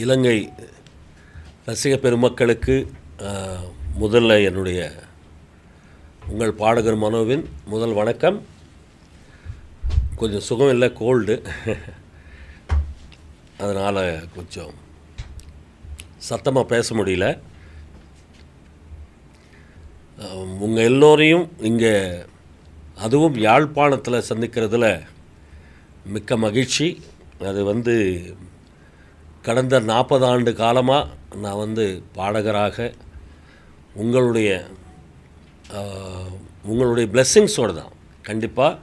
இலங்கை ரசிக பெருமக்களுக்கு முதல்ல என்னுடைய உங்கள் பாடகர் மனோவின் முதல் வணக்கம். கொஞ்சம் சுகம் இல்லை கோல்டு. அதனால் கொஞ்சம் சத்தமாக பேச முடியல. உங்கள் எல்லோரையும் இங்கே அதுவும் யாழ்ப்பாணத்தில் சந்திக்கிறதுல மிக்க மகிழ்ச்சி. அது வந்து கடந்த நாற்பது ஆண்டு காலமாக நான் வந்து பாடகராக உங்களுடைய உங்களுடைய பிளெஸ்ஸிங்ஸோடு தான். கண்டிப்பாக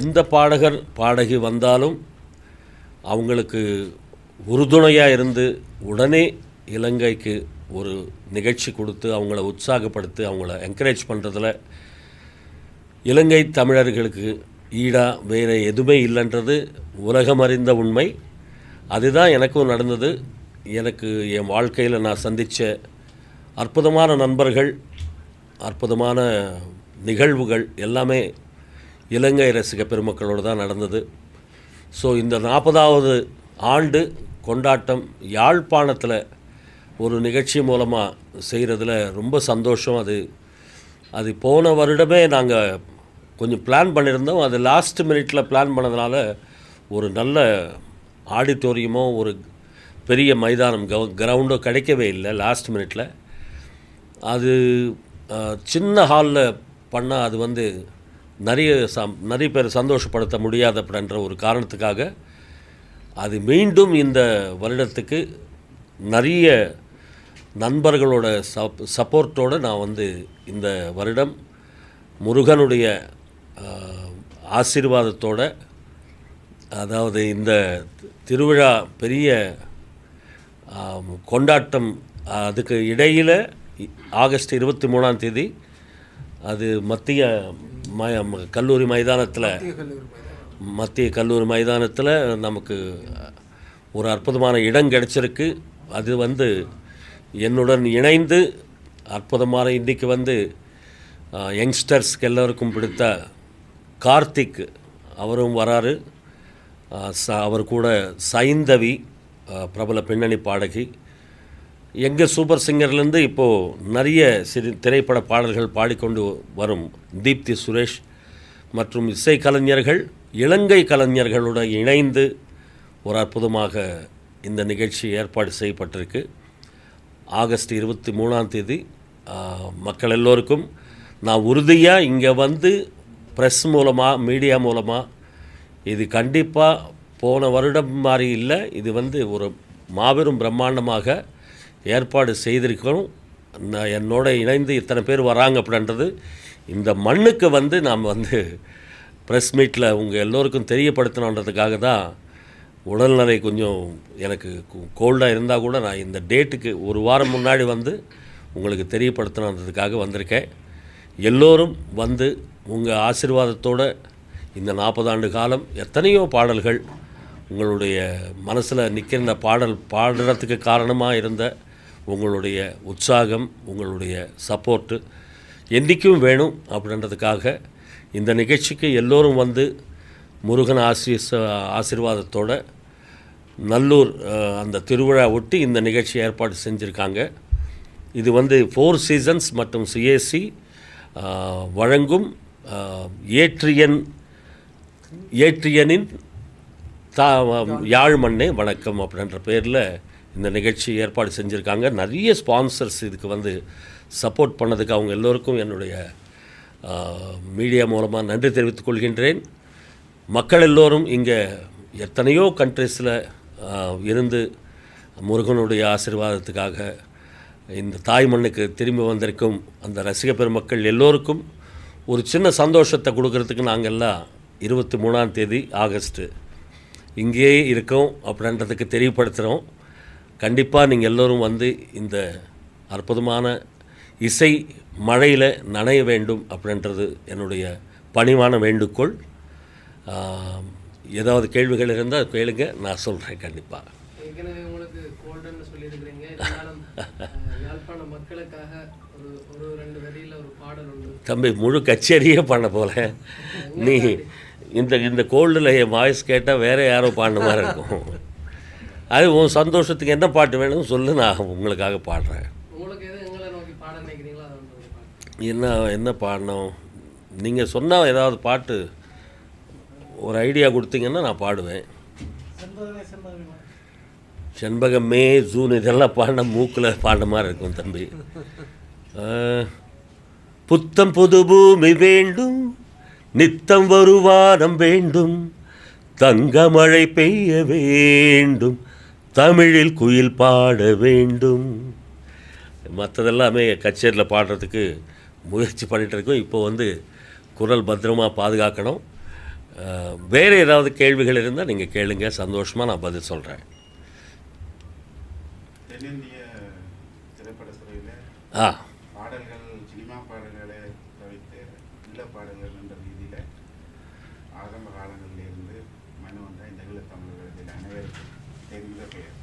எந்த பாடகர் பாடகி வந்தாலும் அவங்களுக்கு உறுதுணையாக இருந்து உடனே இலங்கைக்கு ஒரு நிகழ்ச்சி கொடுத்து அவங்கள உற்சாகப்படுத்தி அவங்கள என்கரேஜ் பண்ணுறதுல இலங்கை தமிழர்களுக்கு ஈடாக வேறு எதுவுமே இல்லைன்றது உலகம் அறிந்த உண்மை. அதுதான் எனக்கும் நடந்தது. எனக்கு என் வாழ்க்கையில் நான் சந்தித்த அற்புதமான நண்பர்கள் அற்புதமான நிகழ்வுகள் எல்லாமே இலங்கை ரசிக பெருமக்களோடு தான் நடந்தது. ஸோ இந்த நாற்பதாவது ஆண்டு கொண்டாட்டம் யாழ்ப்பாணத்தில் ஒரு நிகழ்ச்சி மூலமாக செய்கிறதுல ரொம்ப சந்தோஷம். அது அது போன வருடமே நாங்கள் கொஞ்சம் பிளான் பண்ணியிருந்தோம் அது லாஸ்ட் மினிட்டில் பிளான் பண்ணதுனால ஒரு நல்ல ஆடிட்டோரியமோ ஒரு பெரிய மைதானம் கவ கிரவுண்டோ கிடைக்கவே இல்லை லாஸ்ட் மினிட்டில் அது சின்ன ஹாலில் பண்ணால் அது வந்து நிறைய சம் நிறைய பேர் சந்தோஷப்படுத்த முடியாது அப்படின்ற ஒரு காரணத்துக்காக அது மீண்டும் இந்த வருடத்துக்கு நிறைய நண்பர்களோட சப் சப்போர்ட்டோடு நான் வந்து இந்த வருடம் முருகனுடைய ஆசீர்வாதத்தோடு ஆசீர்வாதத்தோட அதாவது இந்த திருவிழா பெரிய கொண்டாட்டம் அதுக்கு இடையில் ஆகஸ்ட் இருபத்தி மூணாம் தேதி அது மத்திய ம ம- கல்லூரி மைதானத்தில் மத்திய கல்லூரி மைதானத்தில் நமக்கு ஒரு அற்புதமான இடம் கிடைச்சிருக்கு. அது வந்து என்னுடன் இணைந்து அற்புதமான இன்றைக்கி வந்து யங்ஸ்டர்ஸ்க்கு எல்லோருக்கும் பிடித்த கார்த்திக் அவரும் வராரு. அவர் கூட சைந்தவி பிரபல பின்னணி பாடகி. எங்கள் சூப்பர் சிங்கர்லேருந்து இப்போது நிறைய சிறு திரைப்பட பாடல்கள் பாடிக்கொண்டு வரும் தீப்தி சுரேஷ் மற்றும் இசை கலைஞர்கள் இலங்கை கலைஞர்களுடன் இணைந்து ஒரு அற்புதமாக இந்த நிகழ்ச்சி ஏற்பாடு செய்யப்பட்டிருக்கு. ஆகஸ்ட் இருபத்தி மூணாம் தேதி மக்கள் எல்லோருக்கும் நான் உறுதியாக இங்கே வந்து ப்ரெஸ் மூலமாக மீடியா மூலமாக இது கண்டிப்பாக போன வருடம் மாதிரி இல்லை. இது வந்து ஒரு மாபெரும் பிரம்மாண்டமாக ஏற்பாடு செய்திருக்கணும் நான் என்னோட இணைந்து இத்தனை பேர் வராங்க அப்படின்றது இந்த மண்ணுக்கு வந்து நாம் வந்து ப்ரெஸ் மீட்டில் உங்கள் எல்லோருக்கும் தெரியப்படுத்தணுன்றதுக்காக தான் உடல்நிலை கொஞ்சம் எனக்கு கோல்டாக இருந்தால் கூட நான் இந்த டேட்டுக்கு ஒரு வாரம் முன்னாடி வந்து உங்களுக்கு தெரியப்படுத்தணுன்றதுக்காக வந்திருக்கேன். எல்லோரும் வந்து உங்கள் ஆசீர்வாதத்தோட இந்த நாற்பது ஆண்டு காலம் எத்தனையோ பாடல்கள் உங்களுடைய மனசில் நிற்கிற பாடல் பாடுறதுக்கு காரணமாக இருந்த உங்களுடைய உற்சாகம் உங்களுடைய சப்போர்ட்டு என்றைக்கும் வேணும் அப்படின்றதுக்காக இந்த நிகழ்ச்சிக்கு எல்லோரும் வந்து முருகன் ஆசி ஆசீர்வாதத்தோட நல்லூர் அந்த திருவிழா ஒட்டி இந்த நிகழ்ச்சி ஏற்பாடு செஞ்சுருக்காங்க. இது வந்து ஃபோர் சீசன்ஸ் மற்றும் சிஎஸ்சி வழங்கும் ஏட்ரியன் ஏற்றியன் ஏற்றியனின் தா யாழ் மண்ணே வணக்கம் அப்படின்ற பேரில் இந்த நிகழ்ச்சி ஏற்பாடு செஞ்சுருக்காங்க. நிறைய ஸ்பான்சர்ஸ் இதுக்கு வந்து சப்போர்ட் பண்ணதுக்கு அவங்க எல்லோருக்கும் என்னுடைய மீடியா மூலமாக நன்றி தெரிவித்துக் கொள்கின்றேன். மக்கள் எல்லோரும் இங்கே எத்தனையோ கண்ட்ரிஸில் இருந்து முருகனுடைய ஆசீர்வாதத்துக்காக இந்த தாய் மண்ணுக்கு திரும்பி வந்திருக்கும் அந்த ரசிக பெருமக்கள் எல்லோருக்கும் ஒரு சின்ன சந்தோஷத்தை கொடுக்கறதுக்கு நாங்கள் எல்லாம் இருபத்தி மூணாம் தேதி ஆகஸ்ட்டு இங்கேயே இருக்கோம் அப்படின்றதுக்கு தெரியப்படுத்துகிறோம் கண்டிப்பாக நீங்கள் எல்லோரும் வந்து இந்த அற்புதமான இசை மழையில் நனைய வேண்டும் அப்படின்றது என்னுடைய பணிவான வேண்டுகோள். ஏதாவது கேள்விகள் இருந்தால் கேளுங்க நான் சொல்கிறேன் கண்டிப்பாக தம்பி முழு கச்சேரியே பண்ண போல. நீ இந்த இந்த கோல்டில் என் வாய்ஸ் கேட்டால் வேற யாரோ பாடின மாதிரி இருக்கும். அது உன் சந்தோஷத்துக்கு என்ன பாட்டு வேணும்னு சொல்லு நான் உங்களுக்காக பாடுறேன். என்ன என்ன பாடணும்? நீங்கள் சொன்னால் ஏதாவது பாட்டு ஒரு ஐடியா கொடுத்தீங்கன்னா நான் பாடுவேன். செண்பகமே ஜூன் இதெல்லாம் பாடின மூக்கில் பாடின மாதிரி இருக்கும் தம்பி. புத்தம் புது பூமி வேண்டும் நித்தம் வருவானம் வேண்டும். தங்க மழை பெய்ய வேண்டும். தமிழில் குயில் பாட வேண்டும். மற்றதெல்லாமே கச்சேரியில் பாடுறதுக்கு முயற்சி பண்ணிகிட்டு இருக்கோம். இப்போ வந்து குரல் பத்திரமா பாதுகாக்கணும். வேறு ஏதாவது கேள்விகள் இருந்தால் நீங்கள் கேளுங்க. சந்தோஷமாக நான் பதில் சொல்கிறேன் ஆ பாடல்கள் சினிமா பாடல்களை தவிர்த்து இல்ல பாடல்கள் என்ற ரீதியில் ஆரம்ப காலங்களிலிருந்து மனு வந்த இந்த ஈழத்தமிழர்களில் அனைவருக்கும் தெரிந்த பெயர்.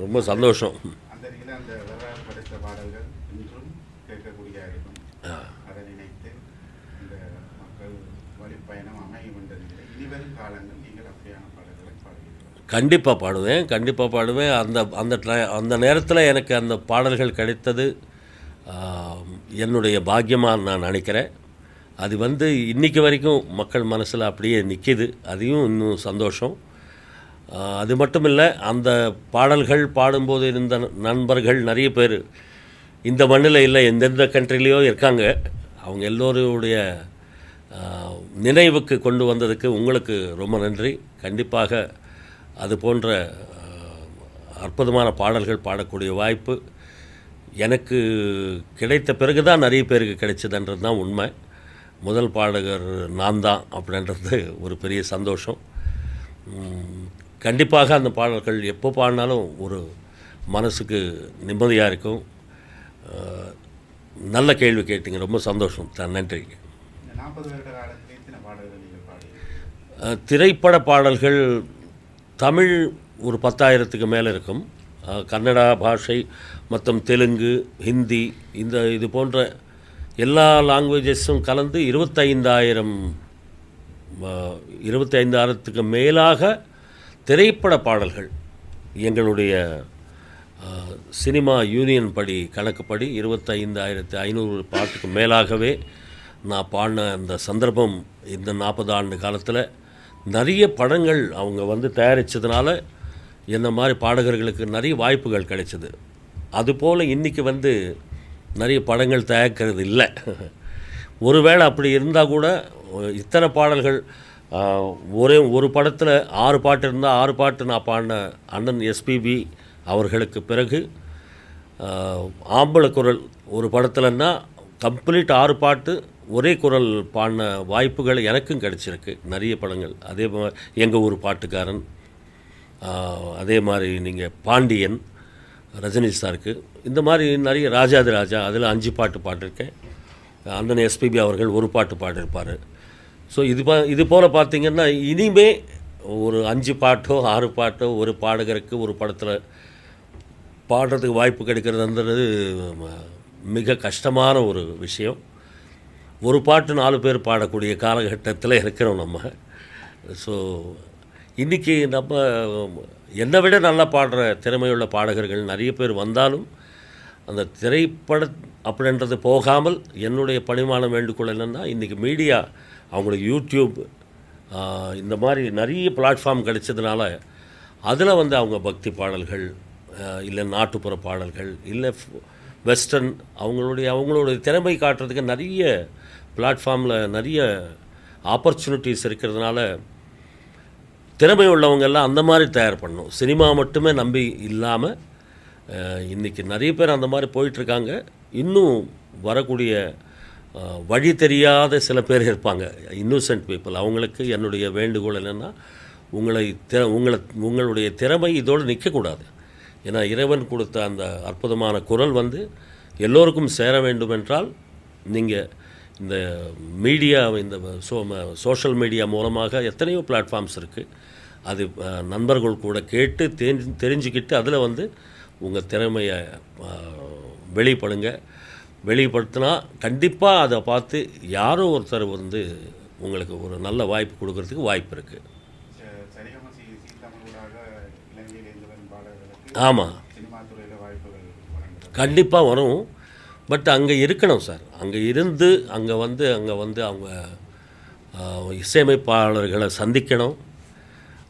ரொம்ப சந்தோஷம். அந்த அந்த வரலாறு படைத்த பாடல்கள் இன்றும் கேட்கக்கூடிய இருக்கும் அதை நினைத்து இந்த மக்கள் வழிப்பயணம் அமையும் என்ற ரீதியில் இனிவரும் காலங்கள் நீங்கள் அப்படியான பாடல்களை பாடுவீர்கள். கண்டிப்பாக பாடுவேன் கண்டிப்பாக பாடுவேன். அந்த அந்த அந்த நேரத்தில் எனக்கு அந்த பாடல்கள் கிடைத்தது என்னுடைய பாக்கியமாக நான் நினைக்கிறேன். அது வந்து இன்னைக்கு வரைக்கும் மக்கள் மனசில் அப்படியே நிற்கிது அதையும் இன்னும் சந்தோஷம். அது மட்டும் இல்லை அந்த பாடல்கள் பாடும்போது இருந்த நண்பர்கள் நிறைய பேர் இந்த மண்ணில் இல்லை எந்தெந்த கண்ட்ரிலேயோ இருக்காங்க. அவங்க எல்லோருடைய நினைவுக்கு கொண்டு வந்ததுக்கு உங்களுக்கு ரொம்ப நன்றி. கண்டிப்பாக அது போன்ற அற்புதமான பாடல்கள் பாடக்கூடிய வாய்ப்பு எனக்கு கிடைத்த பிறகு தான் நிறைய பேருக்கு கிடைச்சதுன்றது தான் உண்மை. முதல் பாடகர் நான் தான் அப்படின்றது ஒரு பெரிய சந்தோஷம். கண்டிப்பாக அந்த பாடல்கள் எப்போ பாடினாலும் ஒரு மனசுக்கு நிம்மதியாக இருக்கும். நல்ல கேள்வி கேட்டீங்க ரொம்ப சந்தோஷம். த- நன்றி. திரைப்பட பாடல்கள் தமிழ் ஒரு பத்தாயிரத்துக்கு மேலே இருக்கும். கன்னடா பாஷை மற்றும் தெலுங்கு ஹிந்தி இந்த இது போன்ற எல்லா லாங்குவேஜஸும் கலந்து இருபத்தைந்தாயிரம் இருபத்தைந்தாயிரத்துக்கு மேலாக திரைப்பட பாடல்கள். எங்களுடைய சினிமா யூனியன் படி கணக்குப்படி இருபத்தைந்தாயிரத்து ஐநூறு பாட்டுக்கு மேலாகவே நான் பாடின அந்த சந்தர்ப்பம் இந்த நாற்பது ஆண்டு காலத்தில் நிறைய படங்கள் அவங்க வந்து தயாரித்ததுனால என்ன மாதிரி பாடகர்களுக்கு நிறைய வாய்ப்புகள் கிடைச்சிது. அதுபோல் இன்றைக்கி வந்து நிறைய படங்கள் தயாரிக்கிறது இல்லை. ஒருவேளை அப்படி இருந்தால் கூட இத்தனை பாடல்கள் ஒரே ஒரு படத்தில் ஆறு பாட்டு இருந்தால் ஆறு பாட்டு நான் பாடின அண்ணன் எஸ்பிபி அவர்களுக்கு பிறகு ஆம்பளை குரல் ஒரு படத்துலன்னா கம்ப்ளீட் ஆறு பாட்டு ஒரே குரல் பாடின வாய்ப்புகள் எனக்கும் கிடச்சிருக்கு. நிறைய படங்கள். அதே மாதிரி எங்கள் ஊர் பாட்டுக்காரன் அதே மாதிரி நீங்கள் பாண்டியன் ரஜினி சாருக்கு. இந்த மாதிரி நிறைய ராஜாதி ராஜா அதில் அஞ்சு பாட்டு பாடிருக்கேன். அண்ணன் எஸ்பிபி அவர்கள் ஒரு பாட்டு பாடியிருப்பார் ஸோ இது பா இது போல் பார்த்திங்கன்னா இனிமே ஒரு அஞ்சு பாட்டோ ஆறு பாட்டோ ஒரு பாடகருக்கு ஒரு படத்தில் பாடுறதுக்கு வாய்ப்பு கிடைக்கிறதுன்றது ம- மிக கஷ்டமான ஒரு விஷயம். ஒரு பாட்டு நாலு பேர் பாடக்கூடிய காலகட்டத்தில் இருக்கிறோம் நம்ம. ஸோ இன்றைக்கி நம்ம என்னை விட நல்லா பாடுற திறமையுள்ள பாடகர்கள் நிறைய பேர் வந்தாலும் அந்த திரைப்பட அப்படின்றது போகாமல் என்னுடைய பணிமானம் வேண்டுகோள் என்னென்னா இன்றைக்கி மீடியா அவங்களுக்கு யூடியூப் இந்த மாதிரி நிறைய பிளாட்ஃபார்ம் கிடைச்சதுனால அதில் வந்து அவங்க பக்தி பாடல்கள் இல்லை நாட்டுப்புற பாடல்கள் இல்லை வெஸ்டர்ன் அவங்களுடைய அவங்களுடைய திறமை காட்டுறதுக்கு நிறைய பிளாட்ஃபார்மில் நிறைய ஆப்பர்ச்சுனிட்டிஸ் இருக்கிறதுனால திறமை உள்ளவங்க எல்லாம் அந்த மாதிரி தயார் பண்ணணும். சினிமா மட்டுமே நம்பி இல்லாமல் இன்றைக்கி நிறைய பேர் அந்த மாதிரி போயிட்டுருக்காங்க. இன்னும் வரக்கூடிய வழி தெரியாத சில பேர் இருப்பாங்க. இன்னோசன்ட் பீப்புள் அவங்களுக்கு என்னுடைய வேண்டுகோள் என்னென்னா உங்களை திற உங்களை உங்களுடைய திறமை இதோடு நிற்கக்கூடாது. ஏன்னா இறைவன் கொடுத்த அந்த அற்புதமான குரல் வந்து எல்லோருக்கும் சேர வேண்டும் என்றால் நீங்கள் இந்த மீடியா இந்த சோ சோஷியல் மீடியா மூலமாக எத்தனையோ பிளாட்ஃபார்ம்ஸ் இருக்குது அது நண்பர்கள் கூட கேட்டு தெரிஞ்சு தெரிஞ்சுக்கிட்டு அதில் வந்து உங்கள் திறமையை வெளிப்படுங்க. வெளிப்படுத்தினா கண்டிப்பாக அதை பார்த்து யாரோ ஒருத்தர் வந்து உங்களுக்கு ஒரு நல்ல வாய்ப்பு கொடுக்கறதுக்கு வாய்ப்பு இருக்குது ஆமாம் கண்டிப்பாக வரும். பட் அங்கே இருக்கணும் சார். அங்கே இருந்து அங்கே வந்து அங்கே வந்து அவங்க இசையமைப்பாளர்களை சந்திக்கணும்.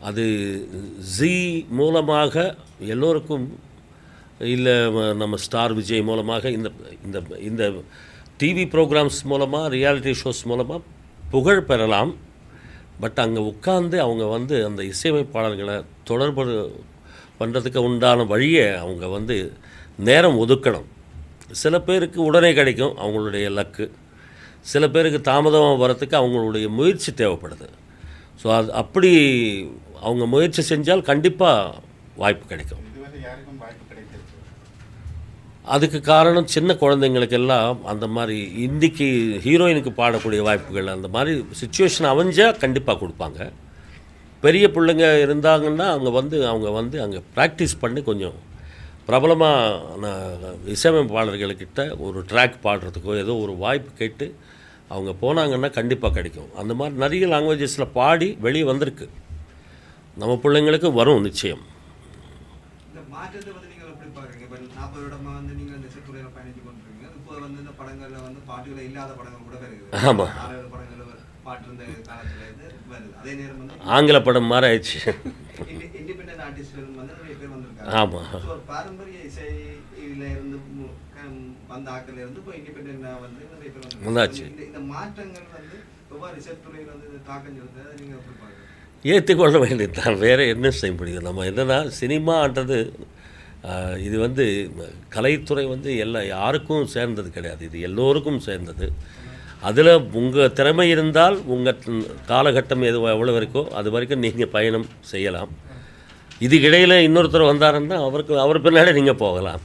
அது ஜி மூலமாக எல்லோருக்கும் இல்லை நம்ம ஸ்டார் விஜய் மூலமாக இந்த இந்த இந்த டிவி ப்ரோக்ராம்ஸ் மூலமாக ரியாலிட்டி ஷோஸ் மூலமாக புகழ் பெறலாம். பட் அங்கே உட்காந்து அவங்க வந்து அந்த இசையமைப்பாளர்களை தொடர்பு பண்ணுறதுக்கு உண்டான வழியை அவங்க வந்து நேரம் ஒதுக்கணும். சில பேருக்கு உடனே கிடைக்கும் அவங்களுடைய லக்கு சில பேருக்கு தாமதமாக வரத்துக்கு அவங்களுடைய முயற்சி தேவைப்படுது. ஸோ அது அப்படி அவங்க முயற்சி செஞ்சால் கண்டிப்பாக வாய்ப்பு கிடைக்கும். அதுக்கு காரணம் சின்ன குழந்தைங்களுக்கெல்லாம் அந்த மாதிரி இன்னைக்கு ஹீரோயினுக்கு பாடக்கூடிய வாய்ப்புகள் அந்த மாதிரி சுச்சுவேஷன் அமைஞ்சால் கண்டிப்பாக கொடுப்பாங்க. பெரிய பிள்ளைங்க இருந்தாங்கன்னா அவங்க வந்து அவங்க வந்து அங்கே ப்ராக்டிஸ் பண்ணி கொஞ்சம் பிரபலமான இசையமைப்பாளர்கள்கிட்ட ஒரு ட்ராக் பாடுறதுக்கோ ஏதோ ஒரு வாய்ப்பு கேட்டு அவங்க போனாங்கன்னா கண்டிப்பாக கிடைக்கும். அந்த மாதிரி நிறைய லாங்குவேஜஸில் பாடி வெளியே வந்திருக்கு. நம்ம பிள்ளைங்களுக்கு வரும் நிச்சயம். இந்த மாற்றத்தை வந்து நீங்கள் எப்படி பாக்குறீங்க? இப்போ நாற்பது வருடமா வந்து நீங்கள் இந்த இசைத்துறையில பயணிச்சு கொண்டிருக்கீங்க. இப்போ வந்து இந்த படங்கள்ல வந்து பாட்டுகள் இல்லாத படங்கள் கூட வருது. ஆமா. ஆறு படங்கள் பாட்டு இருந்த காலத்துல இருந்து வருது. அதே நேரம் வந்து ஆங்கில படம் மாதிரி ஆயிடுச்சு இண்டிபெண்டன்ட் ஆர்டிஸ்ட்கள் வந்து நிறைய பேர் வந்திருக்காங்க ஆமா. So, ஒரு பாரம்பரிய இசையில இருந்து வந்த ஆட்கள் இருந்து இப்போ இண்டிபெண்டன்டா வந்து நிறைய பேர் வந்திருக்காங்க. வந்தாச்சு. இந்த இந்த மாற்றங்கள் வந்து எவ்வாறு இசைத்துறையில வந்து இது தாக்கம் செலுத்துது அதை நீங்க எப்படி பாக்குறீங்க ஏற்றுக்கொள்ள வேண்டியது தான் வேறு என்ன செய்ய முடியும் நம்ம என்னென்னா சினிமான்றது இது வந்து கலைத்துறை வந்து எல்லா யாருக்கும் சேர்ந்தது கிடையாது இது எல்லோருக்கும் சேர்ந்தது அதில் உங்கள் திறமை இருந்தால் உங்கள் காலகட்டம் எது எவ்வளோ இருக்கோ அது வரைக்கும் நீங்கள் பயணம் செய்யலாம் இதுக்கு இடையில் இன்னொருத்தர் வந்தாருன்னா அவருக்கு அவர் பின்னாடி நீங்கள் போகலாம்.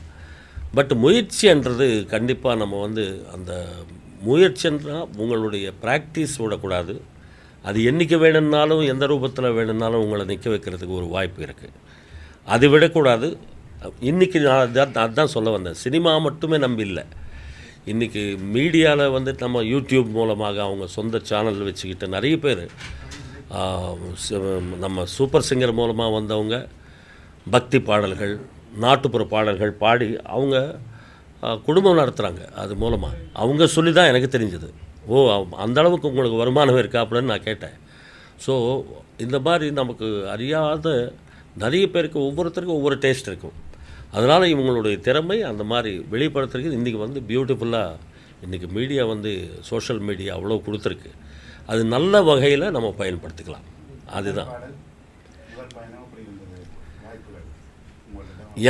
பட் முயற்சின்றது கண்டிப்பாக நம்ம வந்து அந்த முயற்சின்றால் உங்களுடைய ப்ராக்டிஸ் விடக்கூடாது. அது என்றைக்கு வேணும்னாலும் எந்த ரூபத்தில் வேணும்னாலும் உங்களை நிற்க வைக்கிறதுக்கு ஒரு வாய்ப்பு இருக்குது அது விடக்கூடாது. இன்றைக்கி நான் அதான் அதான் சொல்ல வந்தேன். சினிமா மட்டுமே நம்பி இல்லை. இன்றைக்கி மீடியாவில் வந்து நம்ம யூடியூப் மூலமாக அவங்க சொந்த சேனல் வச்சுக்கிட்டு நிறைய பேர் நம்ம சூப்பர் சிங்கர் மூலமாக வந்தவங்க பக்தி பாடல்கள் நாட்டுப்புற பாடல்கள் பாடி அவங்க குடும்பம் நடத்துகிறாங்க அது மூலமாக அவங்க சொல்லி தான் எனக்கு தெரிஞ்சது. ஓ அவ்- அந்த அளவுக்கு உங்களுக்கு வருமானம் இருக்கா அப்படின்னு நான் கேட்டேன். ஸோ இந்த மாதிரி நமக்கு அறியாத நிறைய பேருக்கு ஒவ்வொருத்தருக்கும் ஒவ்வொரு டேஸ்ட் இருக்கும். அதனால் இவங்களுடைய திறமை அந்த மாதிரி வெளிப்படுத்துறதுக்கு இன்றைக்கி வந்து பியூட்டிஃபுல்லாக இன்றைக்கி மீடியா வந்து சோஷியல் மீடியா அவ்வளோ கொடுத்துருக்கு. அது நல்ல வகையில் நம்ம பயன்படுத்திக்கலாம். அதுதான்.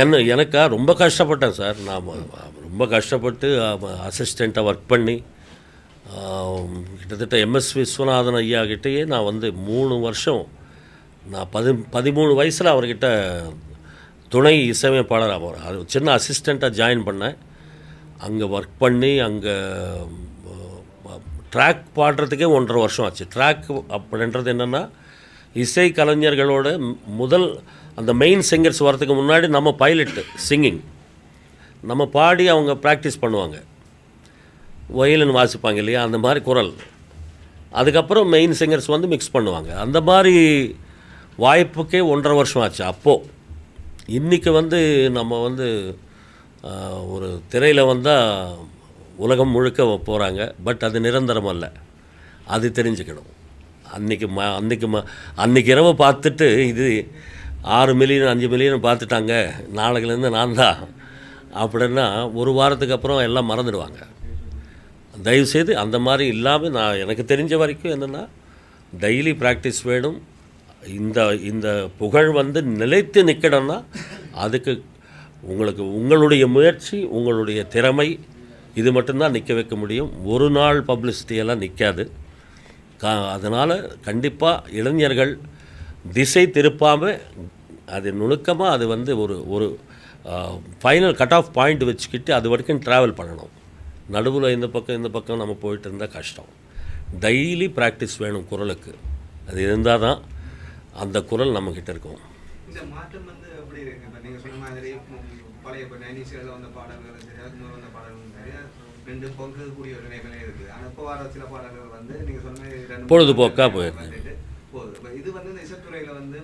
என்ன எனக்கா ரொம்ப கஷ்டப்பட்டேன் சார். நான் ரொம்ப கஷ்டப்பட்டு அசிஸ்டண்ட்டாக ஒர்க் பண்ணி கிட்டத்தட்ட எம்எஸ் விஸ்வநாதன் ஐயா கிட்டேயே நான் வந்து மூணு வருஷம் நான் பதி பதிமூணு வயசில் அவர்கிட்ட துணை இசையமைப்பாளர் அவர் அது சின்ன அசிஸ்டண்ட்டாக ஜாயின் பண்ணேன். அங்கே ஒர்க் பண்ணி அங்கே ட்ராக் பாடுறதுக்கே ஒன்றரை வருஷம் ஆச்சு. ட்ராக் அப்படின்றது என்னென்னா இசை கலைஞர்களோட முதல் அந்த மெயின் சிங்கர்ஸ் வரதுக்கு முன்னாடி நம்ம பைலட்டு சிங்கிங் நம்ம பாடி அவங்க ப்ராக்டிஸ் பண்ணுவாங்க. வயலின் வாசிப்பாங்க இல்லையா? அந்த மாதிரி குரல். அதுக்கப்புறம் மெயின் சிங்கர்ஸ் வந்து மிக்ஸ் பண்ணுவாங்க. அந்த மாதிரி வாய்ப்புக்கே ஒன்றரை வருஷம் ஆச்சு. அப்போது இன்றைக்கி வந்து நம்ம வந்து ஒரு திரையில் வந்தால் உலகம் முழுக்க போகிறாங்க பட் அது நிரந்தரம் அல்ல. அது தெரிஞ்சுக்கணும். அன்றைக்கி ம அன்றைக்கி ம அன்றைக்கி இரவு பார்த்துட்டு இது ஆறு மில்லியன் அஞ்சு மில்லியன் பார்த்துட்டாங்க. நாளைக்குலேருந்து நான் தான். அப்படின்னா ஒரு வாரத்துக்கு அப்புறம் எல்லாம் மறந்துடுவாங்க. தயவுசெய்து அந்த மாதிரி இல்லாமல் நான் எனக்கு தெரிஞ்ச வரைக்கும் என்னென்னா டெய்லி ப்ராக்டிஸ் வேணும். இந்த இந்த புகழ் வந்து நிலைத்து நிற்கணும்னா அதுக்கு உங்களுக்கு உங்களுடைய முயற்சி உங்களுடைய திறமை இது மட்டும்தான் நிற்க வைக்க முடியும். ஒரு நாள் பப்ளிசிட்டி எல்லாம் நிற்காது கா அதனால் கண்டிப்பாக இளைஞர்கள் திசை திருப்பாமல் அது நுணுக்கமாக அது வந்து ஒரு ஒரு ஃபைனல் கட் ஆஃப் பாயிண்ட் வச்சுக்கிட்டு அது வரைக்கும் ட்ராவல் பண்ணணும். நடுவில் இந்த பக்கம் இந்த பக்கம் நம்ம போயிட்டு இருந்தால் கஷ்டம். டெய்லி ப்ராக்டிஸ் வேணும் குரலுக்கு. அது இருந்தால் தான் அந்த குரல் நம்மக்கிட்ட இருக்கும். பழைய இப்போ நைன்டிஸ்ல வந்த பாடல்களும் சரி அதுக்கு வந்த பாடல்களும் சரி ரெண்டு பங்குக்கூடிய ஒரு நிலைமையில இருக்கு. ஆனா இப்போ வர சில பாடல்கள் வந்து நீங்க சொன்ன ரெண்டு மூணு பொழுதுபோக்கா பாடல்கள் போயிருக்கு. போகுது. இது வந்து இந்த இசைத்துறையில வந்து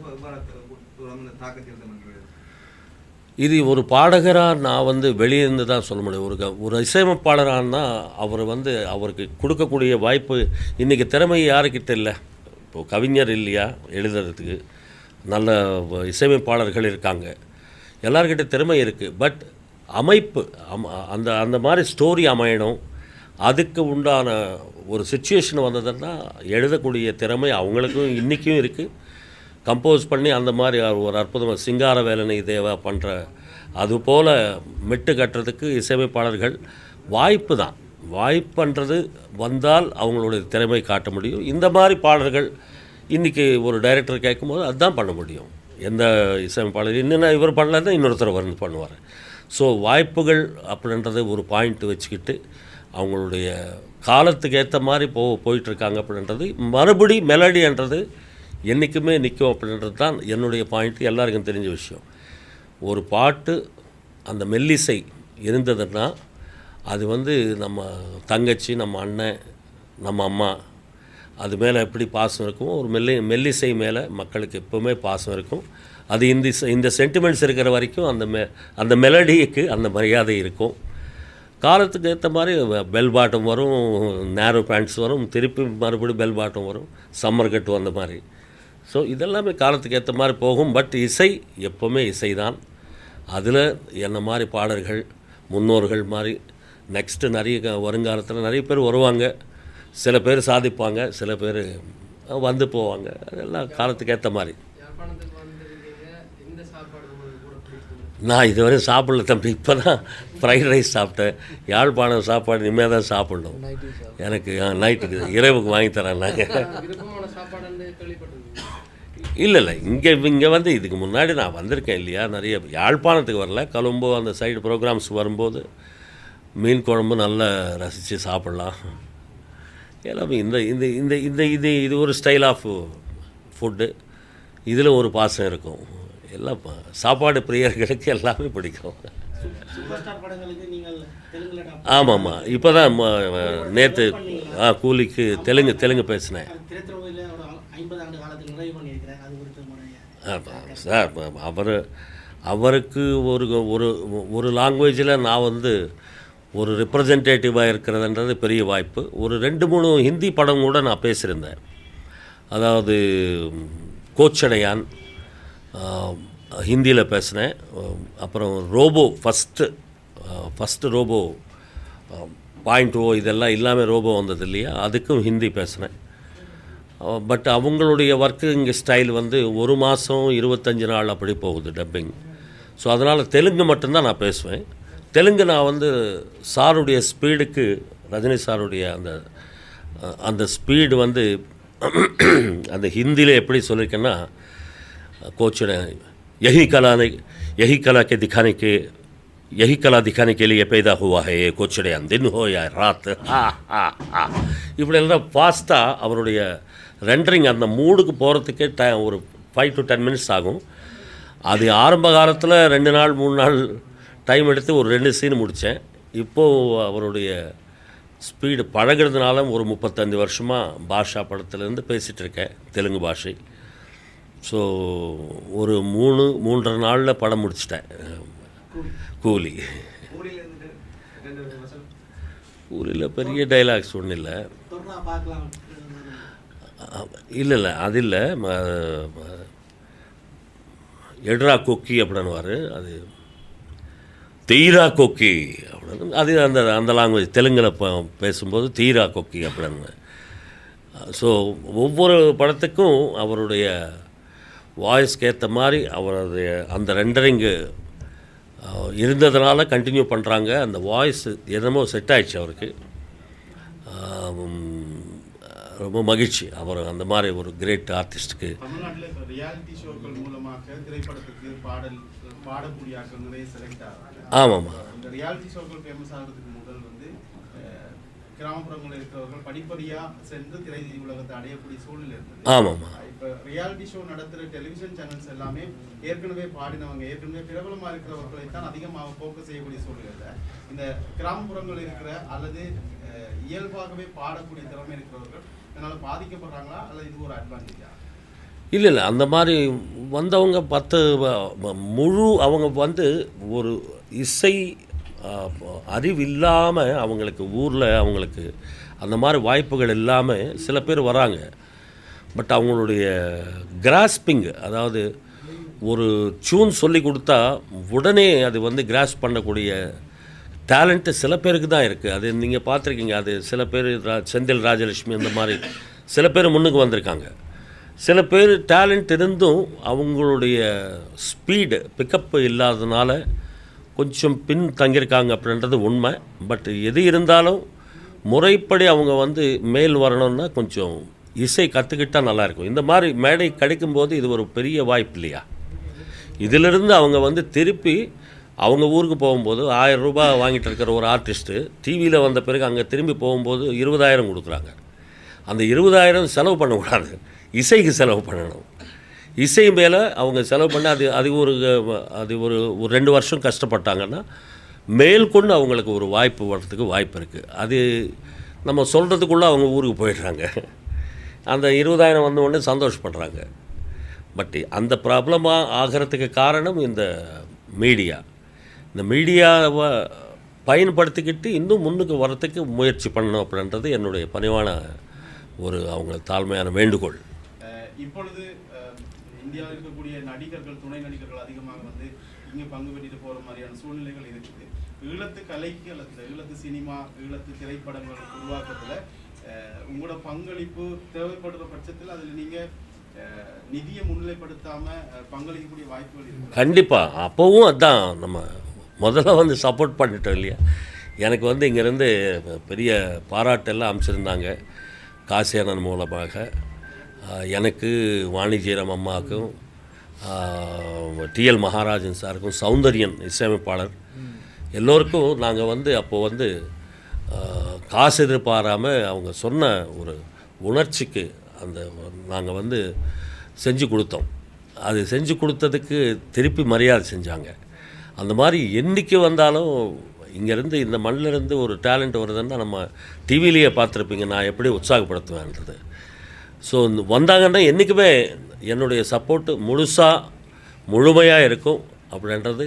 தாக்கத்தை முடிகிறது இது ஒரு பாடகராக நான் வந்து வெளியே இருந்து தான் சொல்ல முடியும். ஒரு ஒரு இசையமைப்பாளரானா அவர் வந்து அவருக்கு கொடுக்கக்கூடிய வாய்ப்பு இன்றைக்கி திறமை யாருக்கிட்ட இல்லை? இப்போது கவிஞர் இல்லையா? எழுதுறதுக்கு நல்ல இசையமைப்பாளர்கள் இருக்காங்க. எல்லார்கிட்ட திறமை இருக்குது பட் அமைப்பு அந்த அந்த மாதிரி ஸ்டோரி அமையணும். அதுக்கு உண்டான ஒரு சுச்சுவேஷன் வந்ததுன்னா எழுதக்கூடிய திறமை அவங்களுக்கும் இன்றைக்கும் இருக்குது கம்போஸ் பண்ணி அந்த மாதிரி ஒரு அற்புதமாக சிங்கார வேலனை தேவா பண்ணுற அதுபோல் மெட்டு கட்டுறதுக்கு இசையமைப்பாளர்கள் வாய்ப்பு தான். வாய்ப்புன்றது வந்தால் அவங்களுடைய திறமை காட்ட முடியும். இந்த மாதிரி பாடல்கள் இன்றைக்கி ஒரு டைரக்டர் கேட்கும்போது அதுதான் பண்ண முடியும். எந்த இசையமைப்பாளர் என்னென்ன இவர் பண்ணலன்னா இன்னொருத்தர் வந்து பண்ணுவார். ஸோ வாய்ப்புகள் அப்படின்றத ஒரு பாயிண்ட் வச்சுக்கிட்டு அவங்களுடைய காலத்துக்கு ஏற்ற மாதிரி போ போயிட்டுருக்காங்க அப்படின்றது மறுபடி மெலடின்றது என்றைக்குமே நிற்கும் அப்படின்றது தான் என்னுடைய பாயிண்ட் எல்லாருக்கும் தெரிஞ்ச விஷயம். ஒரு பாட்டு அந்த மெல்லிசை இருந்ததுன்னா அது வந்து நம்ம தங்கச்சி நம்ம அண்ணன் நம்ம அம்மா அது மேலே எப்படி பாசம் இருக்கும் ஒரு மெல்லி மெல்லிசை மேலே மக்களுக்கு எப்போவுமே பாசம் இருக்கும். அது இந்த இந்த சென்டிமெண்ட்ஸ் இருக்கிற வரைக்கும் அந்த மெ அந்த மெலடிக்கு அந்த மரியாதை இருக்கும். காலத்துக்கு ஏற்ற மாதிரி பெல் பாட்டம் வரும் நேரோ பேண்ட்ஸ் வரும் திருப்பி மறுபடியும் பெல் பாட்டம் வரும் சம்மர் கட்டு வந்த மாதிரி. ஸோ இதெல்லாமே காலத்துக்கு ஏற்ற மாதிரி போகும். பட் இசை எப்போவுமே இசை தான் அதில் என்ன மாதிரி பாடல்கள் முன்னோர்கள் மாதிரி நெக்ஸ்ட்டு நிறைய க- வருங்காலத்தில் நிறைய பேர் வருவாங்க. சில பேர் சாதிப்பாங்க சில பேர் வந்து போவாங்க. அதெல்லாம் காலத்துக்கு ஏற்ற மாதிரி. நான் இதுவரை சாப்பிடல தம்பி. இப்போ தான் ஃப்ரைட் ரைஸ் சாப்பிட்டேன். யாழ்ப்பாணம் சாப்பாடு இனிமேல் தான் சாப்பிடணும். எனக்கு நைட்டுக்கு இரவுக்கு வாங்கி தரேன் நாங்கள் இல்லை இல்லை இங்கே இங்கே வந்து இதுக்கு முன்னாடி நான் வந்திருக்கேன் இல்லையா? நிறைய யாழ்ப்பாணத்துக்கு வரல. கொழும்பு அந்த சைடு ப்ரோக்ராம்ஸ் வரும்போது மீன் குழம்பு நல்லா ரசித்து சாப்பிட்லாம். எல்லாமே இந்த இந்த இந்த இந்த இது இது ஒரு ஸ்டைல் ஆஃப் ஃபுட்டு இதில் ஒரு பாசம் இருக்கும். எல்லாம் சாப்பாடு பிரியர்களுக்கு எல்லாமே பிடிக்கும். டப் ஆமாம்மா இப்போ தான் நேற்று ஆ கூலிக்கு தெலுங்கு தெலுங்கு பேசினேன். ஆமாம் சார் அவர் அவருக்கு ஒரு ஒரு ஒரு லாங்குவேஜில் நான் வந்து ஒரு ரிப்ரசன்டேட்டிவாக இருக்கிறதுன்றது பெரிய வாய்ப்பு. ஒரு ரெண்டு மூணு ஹிந்தி படம் கூட நான் பேசியிருந்தேன். அதாவது கோச்சடையான் ஹிந்தியில் பேசினேன். அப்புறம் robo first first robo point O இதெல்லாம் இல்லாமல் ரோபோ வந்தது இல்லையா? அதுக்கும் ஹிந்தி பேசினேன். பட் அவங்களுடைய ஒர்க்கு இங்கே ஸ்டைல் வந்து ஒரு மாதம் இருபத்தஞ்சு நாள் அப்படி போகுது டப்பிங் ஸோ அதனால் தெலுங்கு மட்டும்தான் நான் பேசுவேன். தெலுங்கு நான் வந்து சாருடைய ஸ்பீடுக்கு ரஜினி சாருடைய அந்த அந்த ஸ்பீடு வந்து அந்த ஹிந்தியில் எப்படி சொல்லியிருக்கேன்னா கோச்சோட யஹி கலானை யஹி கலாக்கு திக்கானிக்கு யஹி கலா திக்கானிக்கு லியே பேதா ஹுவா ஹே கோச்சுடைய தின் ஹோ யா ராத் இப்படியெல்லாம் ஃபாஸ்ட்டாக அவருடைய ரெண்டரிங் அந்த மூடுக்கு போகிறதுக்கே ட ஒரு ஃபைவ் டு டென் மினிட்ஸ் ஆகும். அது ஆரம்ப காலத்தில் ரெண்டு நாள் மூணு நாள் டைம் எடுத்து ஒரு ரெண்டு சீன் முடித்தேன் இப்போது அவருடைய ஸ்பீடு பழகிறதுனால ஒரு முப்பத்தஞ்சு வருஷமாக பாஷா படத்துலேருந்து பேசிகிட்டு இருக்கேன் தெலுங்கு பாஷை. ஸோ ஒரு மூணு மூன்றரை நாளில் படம் முடிச்சிட்டேன். கூலி. கூலியில் பெரிய டைலாக்ஸ் ஒன்றும் இல்லை. இல்லை இல்லை அது இல்லை. ம- எட்ரா கொக்கி அப்படின்னுவார். அது தீரா கொக்கி அப்படின்னு. அது அந்த அந்த லாங்குவேஜ் தெலுங்கில் பேசும்போது தீரா கொக்கி அப்படின்னு. ஸோ ஒவ்வொரு படத்துக்கும் அவருடைய வாய்ஸ்க்கு ஏற்ற மாதிரி அவருடைய அந்த ரெண்டரிங்கு இருந்ததுனால கண்டினியூ பண்ணுறாங்க அந்த வாய்ஸ் என்னமோ செட் ஆயிடுச்சு அவருக்கு. ரொம்ப மகிழ்ச்சி. அவர் அந்த மாதிரி ஒரு கிரேட் ஆர்டிஸ்ட்டுக்கு ரியாலிட்டி ஷோக்கள் மூலமாக திரைப்படத்துக்கு பாடல் பாடக்கூடிய நிறைய செலக்ட் ஆகிறாங்க. ஆமாம்மா. ரியாலிட்டி ஷோக்கள் ஃபேமஸ் ஆகிறதுக்கு முதல் வந்து கிராமப்புறங்களில் இருக்கிறவர்கள் படிப்படியா சென்று திரை உலகத்தை அடையக்கூடிய சூழ்நிலை இருந்தது. ஆமாம்மா. இப்போ ரியாலிட்டி ஷோ நடத்துகிற டெலிவிஷன் சேனல்ஸ் எல்லாமே ஏற்கனவே பாடினவங்க ஏற்கனவே பிரபலமாக இருக்கிறவர்களை தான் அதிகமாக ஃபோக்கஸ் செய்யக்கூடிய சூழ்நிலை இந்த கிராமப்புறங்கள் இருக்கிற அல்லது இயல்பாகவே பாடக்கூடிய திறமை இருக்கிறவர்கள் இதனால் பாதிக்கப்படுறாங்களா? அல்லது இது ஒரு அட்வான்டேஜா இல்லை இல்லை. அந்த மாதிரி வந்தவங்க பத்து முழு அவங்க வந்து ஒரு இசை அறிவில்லாமல் அவங்களுக்கு ஊரில் அவங்களுக்கு அந்த மாதிரி வாய்ப்புகள் இல்லாமல் சில பேர் வராங்க. பட் அவங்களுடைய கிராஸ்பிங் அதாவது ஒரு டியூன் சொல்லி கொடுத்தா உடனே அது வந்து கிராஸ் பண்ணக்கூடிய டேலண்ட்டு சில பேருக்கு தான் இருக்குது அது நீங்கள் பார்த்துருக்கீங்க அது சில பேர் ரா- செந்தில் ராஜலட்சுமி அந்த மாதிரி சில பேர் முன்னுக்கு வந்திருக்காங்க. சில பேர் டேலண்ட் இருந்தும் அவங்களுடைய ஸ்பீடு பிக்கப் இல்லாததுனால கொஞ்சம் பின் தங்கியிருக்காங்க அப்படின்றது உண்மை. பட் எது இருந்தாலும் முறைப்படி அவங்க வந்து மேல் வரணும்னா கொஞ்சம் இசை கற்றுக்கிட்டால் நல்லாயிருக்கும் இந்த மாதிரி மேடை கிடைக்கும்போது இது ஒரு பெரிய வாய்ப்பு இல்லையா? இதிலிருந்து அவங்க வந்து திருப்பி அவங்க ஊருக்கு போகும்போது ஆயிரம் ரூபாய் வாங்கிட்டு இருக்கிற ஒரு ஆர்டிஸ்ட்டு டிவியில் வந்த பிறகு அங்கே திரும்பி போகும்போது இருபதாயிரம் கொடுக்குறாங்க. அந்த இருபதாயிரம் செலவு பண்ணக்கூடாது. இசைக்கு செலவு பண்ணணும். இசை மேலே அவங்க செலவு பண்ண அது அது ஒரு அது ஒரு ஒரு ரெண்டு வருஷம் கஷ்டப்பட்டாங்கன்னா மேல்கொண்டு அவங்களுக்கு ஒரு வாய்ப்பு வர்றதுக்கு வாய்ப்பு இருக்குது அது நம்ம சொல்கிறதுக்குள்ளே அவங்க ஊருக்கு போயிடுறாங்க. அந்த இருபதாயிரம் வந்த உடனே சந்தோஷப்படுறாங்க. பட் அந்த ப்ராப்ளமாக ஆகிறதுக்கு காரணம் இந்த மீடியா இந்த மீடியாவை பயன்படுத்திக்கிட்டு இன்னும் முன்னுக்கு வரத்துக்கு முயற்சி பண்ணணும் அப்படின்றது என்னுடைய பணிவான ஒரு அவங்க தாழ்மையான வேண்டுகோள். இப்பொழுது இந்தியாவில் இருக்கக்கூடிய நடிகர்கள் துணை நடிகர்கள் அதிகமாக வந்து இங்கே பங்கு பெற்றிட்டு போகிற மாதிரியான சூழ்நிலைகள் இருக்குது. ஈழத்து கலைக்கு அல்லது ஈழத்து சினிமா ஈழத்து திரைப்படங்கள் உருவாக்கத்தில் உங்களோட பங்களிப்பு தேவைப்படுற பட்சத்தில் அதில் நீங்கள் நிதியை முன்னிலைப்படுத்தாமல் பங்களிக்கக்கூடிய வாய்ப்புகள் கண்டிப்பாக அப்போவும் அதான் நம்ம முதல்ல வந்து சப்போர்ட் பண்ணிட்டோம் இல்லையா? எனக்கு வந்து இங்கேருந்து பெரிய பாராட்டெல்லாம் அமைச்சிருந்தாங்க. காசியானன் மூலமாக. எனக்கு வாணிஜீரம் அம்மாவுக்கும் டிஎல் மகாராஜன் சாருக்கும் சௌந்தர்யன் இசையமைப்பாளர். எல்லோருக்கும் நாங்கள் வந்து அப்போது வந்து காசு எதிர்பாராமல் அவங்க சொன்ன ஒரு உணர்ச்சிக்கு அந்த நாங்கள் வந்து செஞ்சு கொடுத்தோம். அது செஞ்சு கொடுத்ததுக்கு திருப்பி மரியாதை செஞ்சாங்க. அந்த மாதிரி என்றைக்கு வந்தாலும் இங்கேருந்து இந்த மண்ணிலேருந்து ஒரு டேலண்ட் வருதுன்னா நம்ம டிவிலேயே பார்த்துருப்பீங்க. நான் எப்படி உற்சாகப்படுத்துவேன்றது. ஸோ வந்தாங்கன்னா என்றைக்குமே என்னுடைய சப்போர்ட்டு முழுசாக முழுமையாக இருக்கும் அப்படின்றது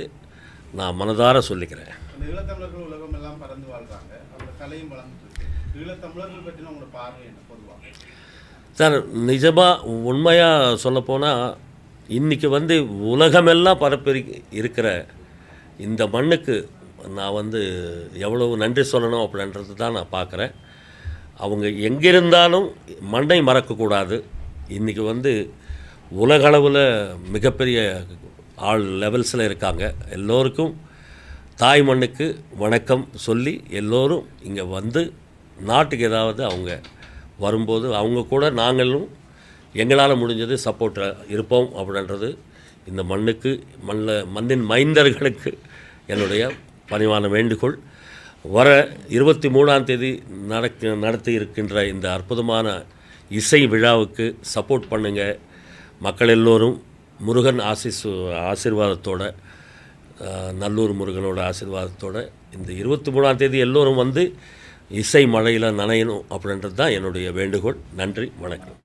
நான் மனதார சொல்லிக்கிறேன். சார் நிஜமாக உண்மையாக சொல்லப்போனால் இன்றைக்கி வந்து உலகமெல்லாம் பரப்பி இருக்கிற இந்த மண்ணுக்கு நான் வந்து எவ்வளவு நன்றி சொல்லணும் அப்படின்றது தான் நான் பார்க்குறேன். அவங்க எங்கே இருந்தாலும் மண்ணை மறக்கக்கூடாது. இன்றைக்கி வந்து உலகளவில் மிகப்பெரிய ஆள் லெவல்ஸில் இருக்காங்க. எல்லோருக்கும் தாய் மண்ணுக்கு வணக்கம் சொல்லி எல்லோரும் இங்கே வந்து நாட்டுக்கு ஏதாவது அவங்க வரும்போது அவங்க கூட நாங்களும் எங்களால் முடிஞ்சது சப்போர்ட்டாக இருப்போம் அப்படின்றது இந்த மண்ணுக்கு மண்ணில் மண்ணின் மைந்தர்களுக்கு என்னுடைய பணிவான வேண்டுகோள். வர இருபத்தி மூணாம் தேதி நடக்க நடத்தி இருக்கின்ற இந்த அற்புதமான இசை விழாவுக்கு சப்போர்ட் பண்ணுங்கள் மக்கள் எல்லோரும் முருகன் ஆசிஸ் ஆசீர்வாதத்தோட நல்லூர் முருகனோட ஆசீர்வாதத்தோட இந்த இருபத்தி மூணாம் தேதி எல்லோரும் வந்து இசை மழையில் நனையணும் அப்படின்றது தான் என்னுடைய வேண்டுகோள். நன்றி வணக்கம்.